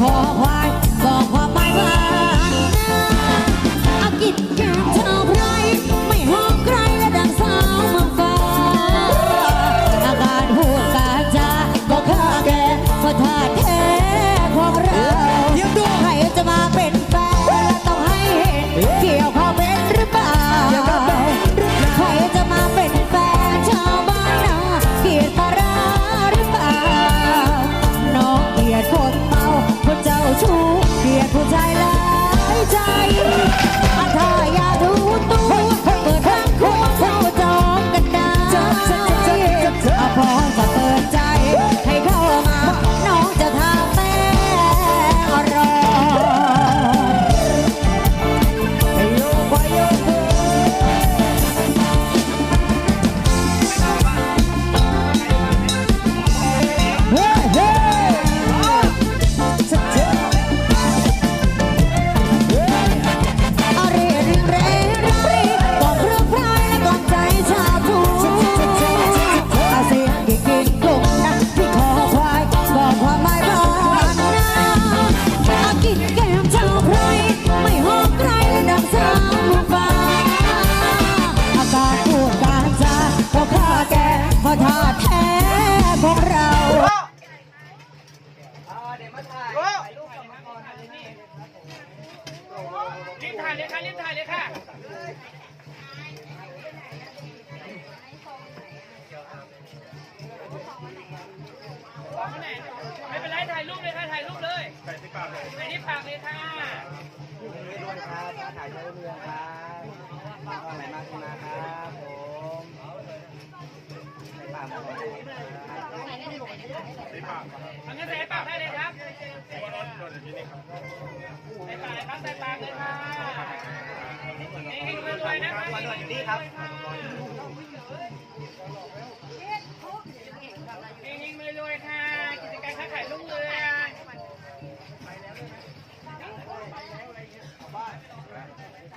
คอควายบอกความหมายว่าอากินแก้มชาวไพรไม่หอมใครและดังสาวเมืองฟ้าอาการพูดการจาก็ข้าแก่เพราะท่าแท้ของเรา เลยค่ะรีบถ่ายเลยค่ะไม่เป็นไรถ่ายรูปเลยค่ะถ่ายรูปเลยถ่ายที่ปากเลยถ่ายที่ปากเลยค่ะด้วยครับถ่ายใช้เรือครับเอาไหนมาขึ้นมาครับผมในป่ามาก่อนเอางั้นใส่ปากได้เลยครับใส่ปากเลยครับใส่ปากเลยค่ วันด่วนอยู่นี่ครับเองเองมาๆรวยๆค่ะ กิจการค้าขายรุ่งเรือง